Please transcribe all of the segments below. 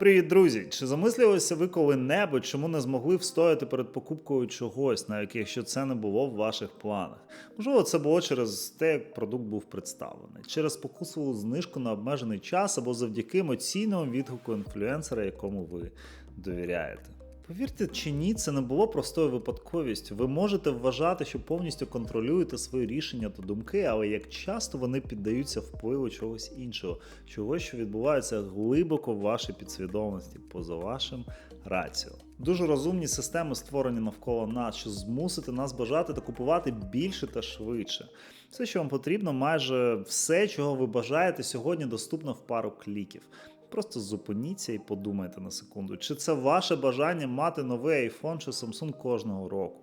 Привіт, друзі! Чи замислювалися ви коли-небудь, чому не змогли встояти перед покупкою чогось, навіть якщо це не було в ваших планах? Можливо, це було через те, як продукт був представлений, через покусову знижку на обмежений час або завдяки емоційному відгуку інфлюенсера, якому ви довіряєте. Повірте чи ні, це не було простою випадковістю. Ви можете вважати, що повністю контролюєте свої рішення та думки, але як часто вони піддаються впливу чогось іншого, чогось, що відбувається глибоко в вашій підсвідомості, поза вашим раціо. Дуже розумні системи створені навколо нас, що змусити нас бажати та купувати більше та швидше. Все, що вам потрібно, майже все, чого ви бажаєте, сьогодні доступно в пару кліків. Просто зупиніться і подумайте на секунду, чи це ваше бажання мати новий iPhone чи Samsung кожного року.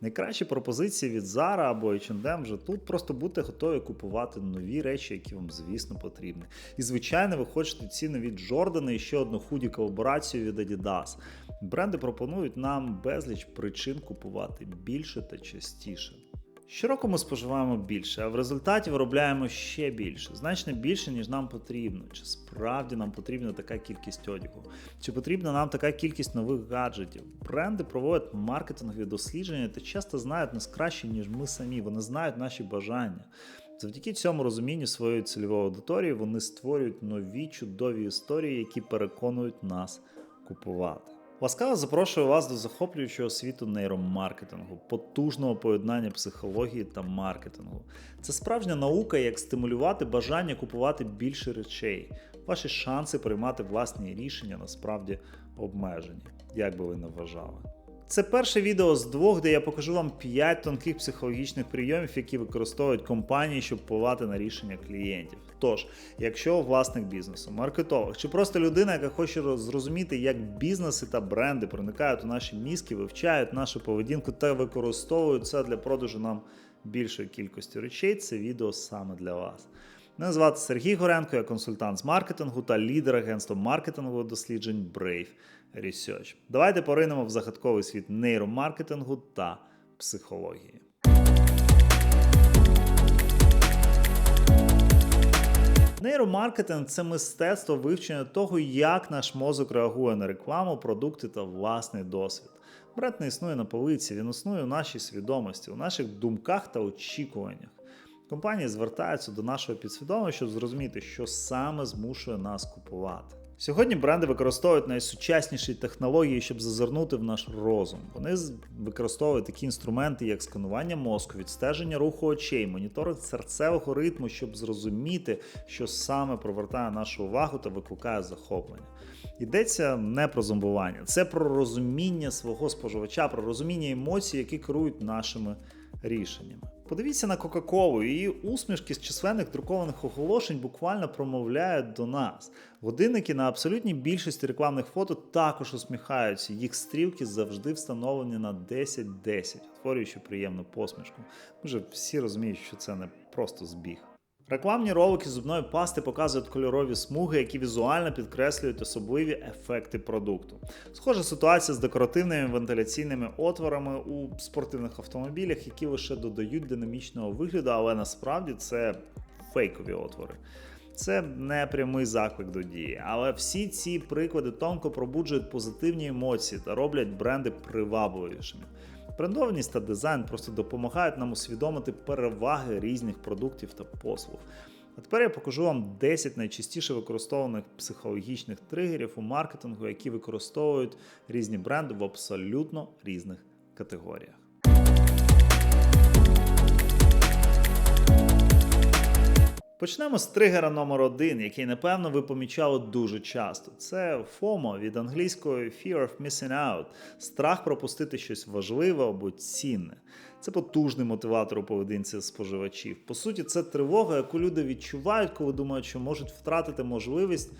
Найкращі пропозиції від Zara або H&M вже тут просто будьте готові купувати нові речі, які вам, звісно, потрібні. І, звичайно, ви хочете ці нові Джордани і ще одну худі колаборацію від Adidas. Бренди пропонують нам безліч причин купувати більше та частіше. Щороку ми споживаємо більше, а в результаті виробляємо ще більше, значно більше, ніж нам потрібно. Чи справді нам потрібна така кількість одягу? Чи потрібна нам така кількість нових гаджетів? Бренди проводять маркетингові дослідження та часто знають нас краще, ніж ми самі. Вони знають наші бажання. Завдяки цьому розумінню своєї цільової аудиторії вони створюють нові чудові історії, які переконують нас купувати. Ласкаво запрошую вас до захоплюючого світу нейромаркетингу, потужного поєднання психології та маркетингу. Це справжня наука, як стимулювати бажання купувати більше речей. Ваші шанси приймати власні рішення насправді обмежені, як би ви не вважали. Це перше відео з двох, де я покажу вам 5 тонких психологічних прийомів, які використовують компанії, щоб впливати на рішення клієнтів. Тож, якщо власник бізнесу, маркетолог чи просто людина, яка хоче зрозуміти, як бізнеси та бренди проникають у наші мізки, вивчають нашу поведінку та використовують це для продажу нам більшої кількості речей, це відео саме для вас. Мене звати Сергій Горенко, я консультант з маркетингу та лідер агентства маркетингових досліджень Brave Research. Давайте поринемо в загадковий світ нейромаркетингу та психології. Нейромаркетинг це мистецтво вивчення того, як наш мозок реагує на рекламу, продукти та власний досвід. Бренд не існує на полиці, він існує у нашій свідомості, у наших думках та очікуваннях. Компанії звертаються до нашого підсвідомого, щоб зрозуміти, що саме змушує нас купувати. Сьогодні бренди використовують найсучасніші технології, щоб зазирнути в наш розум. Вони використовують такі інструменти, як сканування мозку, відстеження руху очей, моніторинг серцевого ритму, щоб зрозуміти, що саме привертає нашу увагу та викликає захоплення. Йдеться не про зомбування, це про розуміння свого споживача, про розуміння емоцій, які керують нашими рішеннями. Подивіться на Кока-Колу, її усмішки з численних друкованих оголошень буквально промовляють до нас. Годинники на абсолютній більшості рекламних фото також усміхаються, їх стрілки завжди встановлені на 10-10, утворюючи приємну посмішку. Вже всі розуміють, що це не просто збіг. Рекламні ролики зубної пасти показують кольорові смуги, які візуально підкреслюють особливі ефекти продукту. Схожа ситуація з декоративними вентиляційними отворами у спортивних автомобілях, які лише додають динамічного вигляду, але насправді це фейкові отвори. Це не прямий заклик до дії, але всі ці приклади тонко пробуджують позитивні емоції та роблять бренди привабливішими. Брендованість та дизайн просто допомагають нам усвідомити переваги різних продуктів та послуг. А тепер я покажу вам 10 найчастіше використовуваних психологічних тригерів у маркетингу, які використовують різні бренди в абсолютно різних категоріях. Почнемо з тригера номер один, який, напевно, ви помічали дуже часто. Це FOMO від англійської Fear of Missing Out, страх пропустити щось важливе або цінне. Це потужний мотиватор у поведінці споживачів. По суті, це тривога, яку люди відчувають, коли думають, що можуть втратити можливість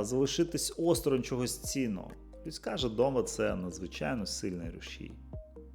залишитись осторонь чогось цінного. Людська жадома це надзвичайно сильний рушій.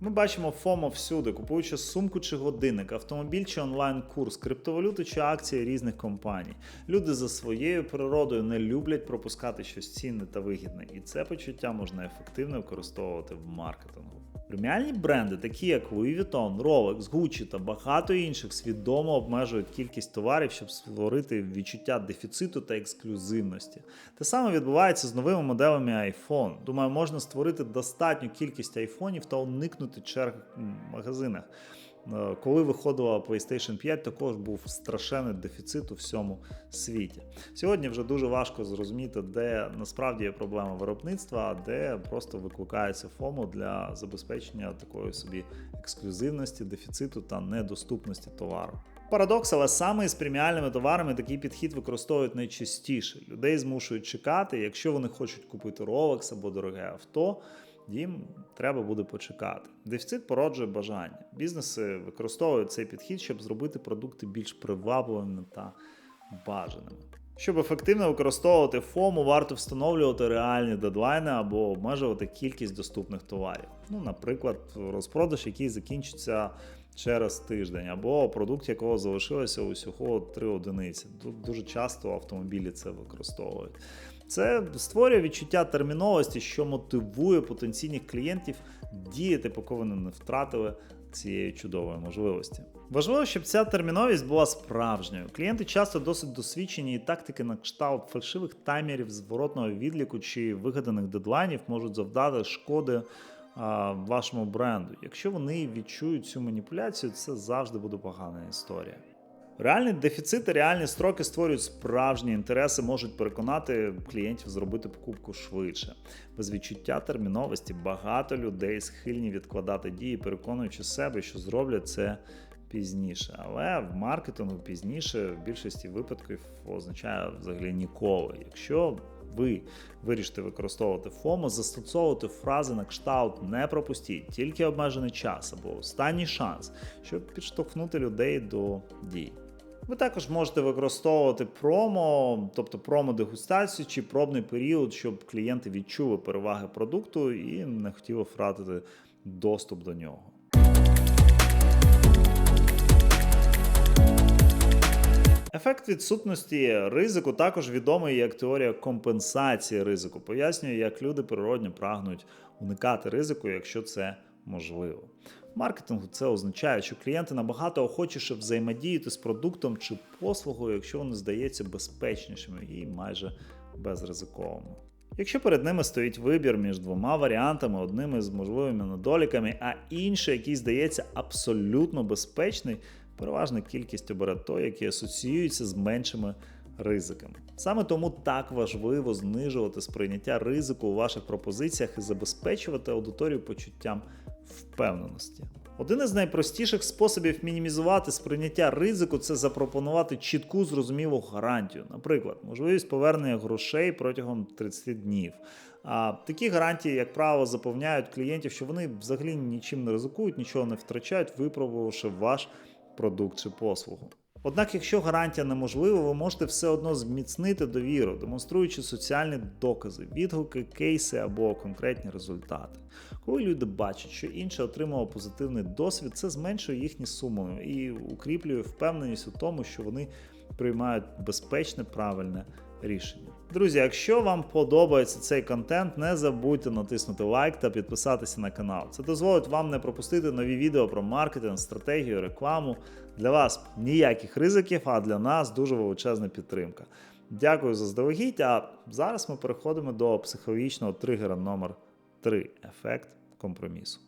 Ми бачимо ФОМО всюди, купуючи сумку чи годинник, автомобіль чи онлайн-курс, криптовалюту чи акції різних компаній. Люди за своєю природою не люблять пропускати щось цінне та вигідне, і це почуття можна ефективно використовувати в маркетингу. Преміальні бренди, такі як Louis Vuitton, Rolex, Gucci та багато інших, свідомо обмежують кількість товарів, щоб створити відчуття дефіциту та ексклюзивності. Те саме відбувається з новими моделями iPhone. Думаю, можна створити достатню кількість айфонів та уникнути черг в магазинах. Е, Коли виходила PlayStation 5, також був страшенний дефіцит у всьому світі. Сьогодні вже дуже важко зрозуміти, де насправді є проблема виробництва, а де просто викликається ФОМО для забезпечення такої собі ексклюзивності, дефіциту та недоступності товару. Парадокс, але саме з преміальними товарами такий підхід використовують найчастіше. Людей змушують чекати, якщо вони хочуть купити Rolex або дороге авто їм треба буде почекати. Дефіцит породжує бажання. Бізнеси використовують цей підхід, щоб зробити продукти більш привабливими та бажаними. Щоб ефективно використовувати ФОМу, варто встановлювати реальні дедлайни або обмежувати кількість доступних товарів. Ну, наприклад, розпродаж, який закінчиться через тиждень, або продукт, якого залишилося усього 3 одиниці. Дуже часто автомобілі це використовують. Це створює відчуття терміновості, що мотивує потенційних клієнтів діяти, поки вони не втратили цієї чудової можливості. Важливо, щоб ця терміновість була справжньою. Клієнти часто досить досвідчені, і тактики на кшталт фальшивих таймерів зворотного відліку чи вигаданих дедлайнів можуть завдати шкоди а, вашому бренду. Якщо вони відчують цю маніпуляцію, це завжди буде погана історія. Реальний дефіцит і реальні строки створюють справжні інтереси, можуть переконати клієнтів зробити покупку швидше. Без відчуття терміновості багато людей схильні відкладати дії, переконуючи себе, що зроблять це пізніше. Але в маркетингу пізніше в більшості випадків означає взагалі ніколи. Якщо ви вирішите використовувати ФОМО, застосовувати фрази на кшталт не пропустіть, тільки обмежений час або останній шанс, щоб підштовхнути людей до дій. Ви також можете використовувати промо, тобто промо-дегустацію чи пробний період, щоб клієнти відчули переваги продукту і не хотіли втратити доступ до нього. Ефект відсутності ризику також відомий як теорія компенсації ризику. Пояснює, як люди природньо прагнуть уникати ризику, якщо це можливо. Маркетингу це означає, що клієнти набагато охочіше взаємодіяти з продуктом чи послугою, якщо вони здаються безпечнішими і майже безризиковими. Якщо перед ними стоїть вибір між двома варіантами, одним із можливими недоліками, а інший, який здається абсолютно безпечний, переважна кількість обере той, який асоціюється з меншими ризиками. Саме тому так важливо знижувати сприйняття ризику у ваших пропозиціях і забезпечувати аудиторію почуттям впевненості. Один із найпростіших способів мінімізувати сприйняття ризику це запропонувати чітку зрозумілу гарантію, наприклад, можливість повернення грошей протягом 30 днів. А такі гарантії, як правило, заповняють клієнтів, що вони взагалі нічим не ризикують, нічого не втрачають, випробувавши ваш продукт чи послугу. Однак, якщо гарантія неможлива, ви можете все одно зміцнити довіру, демонструючи соціальні докази, відгуки, кейси або конкретні результати. Коли люди бачать, що інше отримало позитивний досвід, це зменшує їхні суми і укріплює впевненість у тому, що вони приймають безпечне, правильне рішення. Друзі, якщо вам подобається цей контент, не забудьте натиснути лайк та підписатися на канал. Це дозволить вам не пропустити нові відео про маркетинг, стратегію, рекламу. Для вас ніяких ризиків, а для нас дуже величезна підтримка. Дякую за здалегідь. А зараз ми переходимо до психологічного тригера номер 3 ефект компромісу.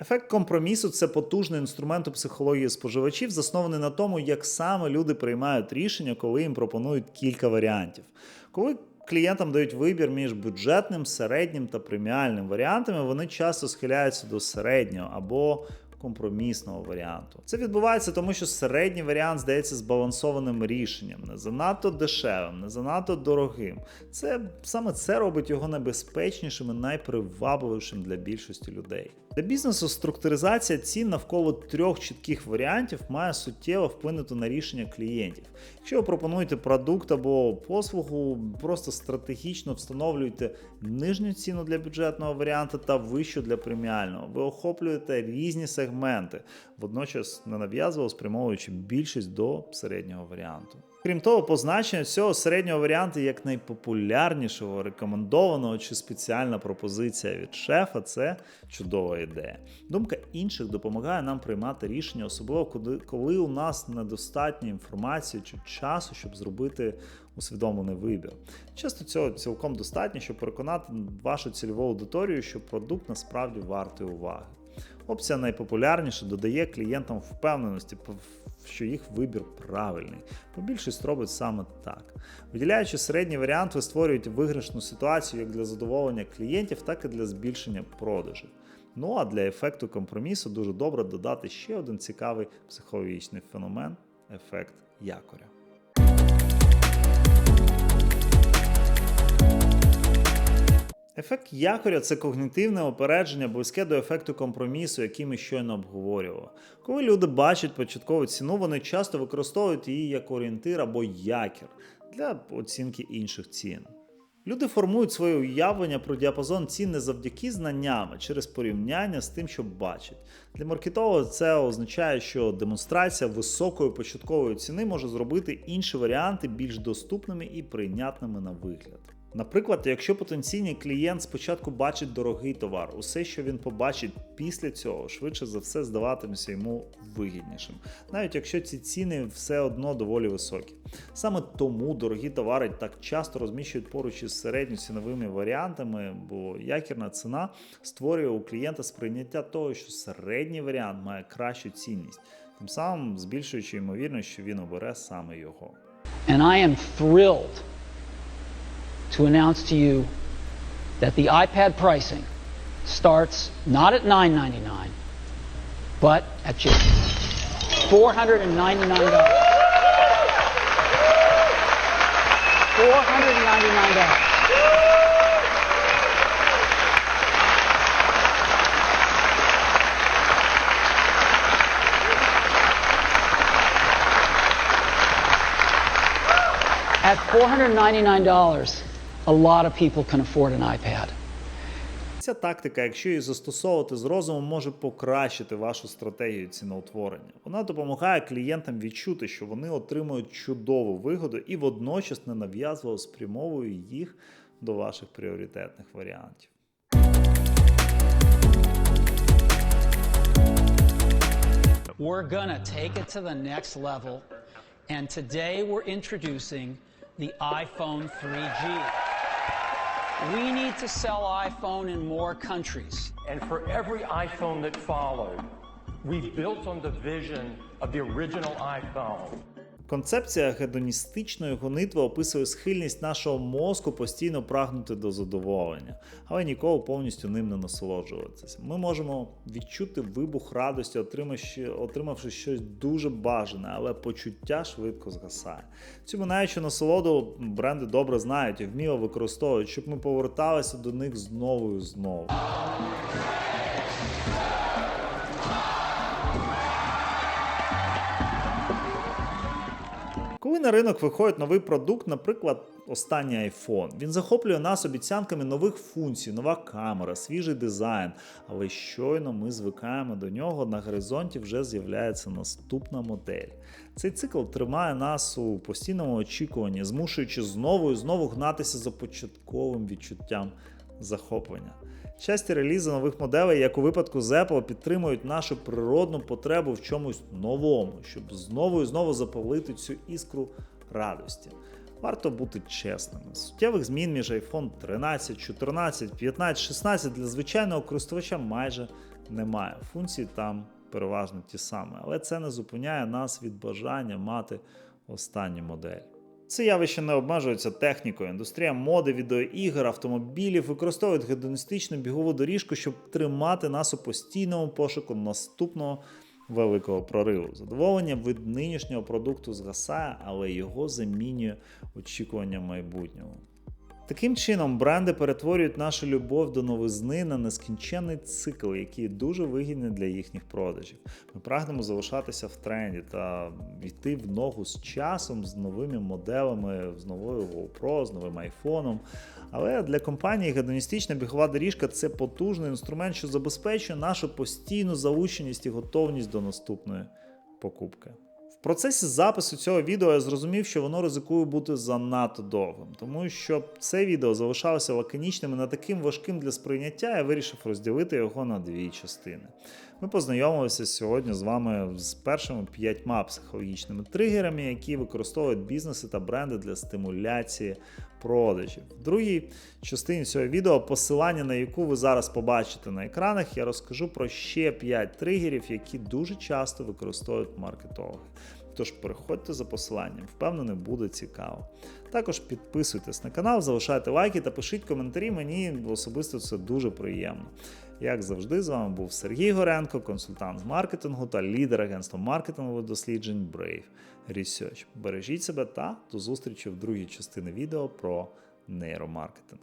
Ефект компромісу це потужний інструмент у психології споживачів, заснований на тому, як саме люди приймають рішення, коли їм пропонують кілька варіантів. Коли клієнтам дають вибір між бюджетним, середнім та преміальним варіантами, вони часто схиляються до середнього або компромісного варіанту. Це відбувається тому, що середній варіант здається збалансованим рішенням, не занадто дешевим, не занадто дорогим. Це саме це робить його найбезпечнішим і найпривабливішим для більшості людей. Для бізнесу структуризація цін навколо трьох чітких варіантів має суттєво вплинути на рішення клієнтів. Якщо ви пропонуєте продукт або послугу, просто стратегічно встановлюєте нижню ціну для бюджетного варіанту та вищу для преміального. Ви охоплюєте різні сегменти, водночас ненав'язливо спрямовуючи більшість до середнього варіанту. Крім того, позначення цього середнього варіанту як найпопулярнішого, рекомендованого чи спеціальна пропозиція від шефа це чудова ідея. Думка інших допомагає нам приймати рішення, особливо коли, у нас недостатньо інформації чи часу, щоб зробити усвідомлений вибір. Часто цього цілком достатньо, щоб переконати вашу цільову аудиторію, що продукт насправді вартий уваги. Опція найпопулярніша додає клієнтам впевненості, що їх вибір правильний, бо більшість робить саме так. Виділяючи середній варіант, ви створюєте виграшну ситуацію як для задоволення клієнтів, так і для збільшення продажів. Ну а для ефекту компромісу дуже добре додати ще один цікавий психологічний феномен ефект якоря. Ефект якоря це когнітивне опередження, близьке до ефекту компромісу, який ми щойно обговорювали. Коли люди бачать початкову ціну, вони часто використовують її як орієнтир або якір для оцінки інших цін. Люди формують своє уявлення про діапазон цін не завдяки знанням, а через порівняння з тим, що бачать. Для маркетолога це означає, що демонстрація високої початкової ціни може зробити інші варіанти більш доступними і прийнятними на вигляд. Наприклад, якщо потенційний клієнт спочатку бачить дорогий товар, усе, що він побачить після цього, швидше за все здаватиметься йому вигіднішим, навіть якщо ці ціни все одно доволі високі. Саме тому дорогі товари так часто розміщують поруч із середньоціновими варіантами, бо якірна ціна створює у клієнта сприйняття того, що середній варіант має кращу цінність, тим самим збільшуючи ймовірність, що він обере саме його. And I am thrilled to announce to you that the iPad pricing starts not at $9.99, but at just $499. $499. At $499, a lot of people can afford an iPad. Ця тактика, якщо її застосовувати з розумом, може покращити вашу стратегію ціноутворення. Вона допомагає клієнтам відчути, що вони отримують чудову вигоду і водночас ненав'язливо спрямовує їх до ваших пріоритетних варіантів. We're gonna take it to the next level, and today we're introducing the iPhone 3G. We need to sell iPhone in more countries. And for every iPhone that followed, we've built on the vision of the original iPhone. Концепція гедоністичної гонитви описує схильність нашого мозку постійно прагнути до задоволення, але ніколи повністю ним не насолоджуватися. Ми можемо відчути вибух радості, отримавши, отримавши щось дуже бажане, але почуття швидко згасає. Цю минаючу насолоду бренди добре знають і вміло використовують, щоб ми поверталися до них знову і знову. На ринок виходить новий продукт, наприклад, останній iPhone, він захоплює нас обіцянками нових функцій, нова камера, свіжий дизайн. Але щойно ми звикаємо до нього, на горизонті вже з'являється наступна модель. Цей цикл тримає нас у постійному очікуванні, змушуючи знову і знову гнатися за початковим відчуттям захоплення. Часті релізи нових моделей, як у випадку з Apple, підтримують нашу природну потребу в чомусь новому, щоб знову і знову запалити цю іскру радості. Варто бути чесними. Суттєвих змін між iPhone 13, 14, 15, 16 для звичайного користувача майже немає. Функції там переважно ті самі, але це не зупиняє нас від бажання мати останню модель. Це явище не обмежується технікою. Індустрія моди, відеоігр, автомобілів використовують гедоністичну бігову доріжку, щоб тримати нас у постійному пошуку наступного великого прориву. Задоволення від нинішнього продукту згасає, але його замінює очікування майбутнього. Таким чином, бренди перетворюють нашу любов до новизни на нескінченний цикл, який дуже вигідний для їхніх продажів. Ми прагнемо залишатися в тренді та йти в ногу з часом, з новими моделами, з новою GoPro, з новим айфоном. Але для компанії гедоністична бігова доріжка це потужний інструмент, що забезпечує нашу постійну залученість і готовність до наступної покупки. Процесі запису цього відео я зрозумів, що воно ризикує бути занадто довгим, тому що це відео залишалося лаконічним і не таким важким для сприйняття, я вирішив розділити його на дві частини. Ми познайомилися сьогодні з вами з першими п'ятьма психологічними тригерами, які використовують бізнеси та бренди для стимуляції продажів. В другій частині цього відео, посилання на яку ви зараз побачите на екранах, я розкажу про ще 5 тригерів, які дуже часто використовують маркетологи. Тож переходьте за посиланням, впевнений, буде цікаво. Також підписуйтесь на канал, залишайте лайки та пишіть коментарі. Мені особисто це дуже приємно. Як завжди, з вами був Сергій Горенко, консультант з маркетингу та лідер агентства маркетингових досліджень Brave Research. Бережіть себе та до зустрічі в другій частині відео про нейромаркетинг.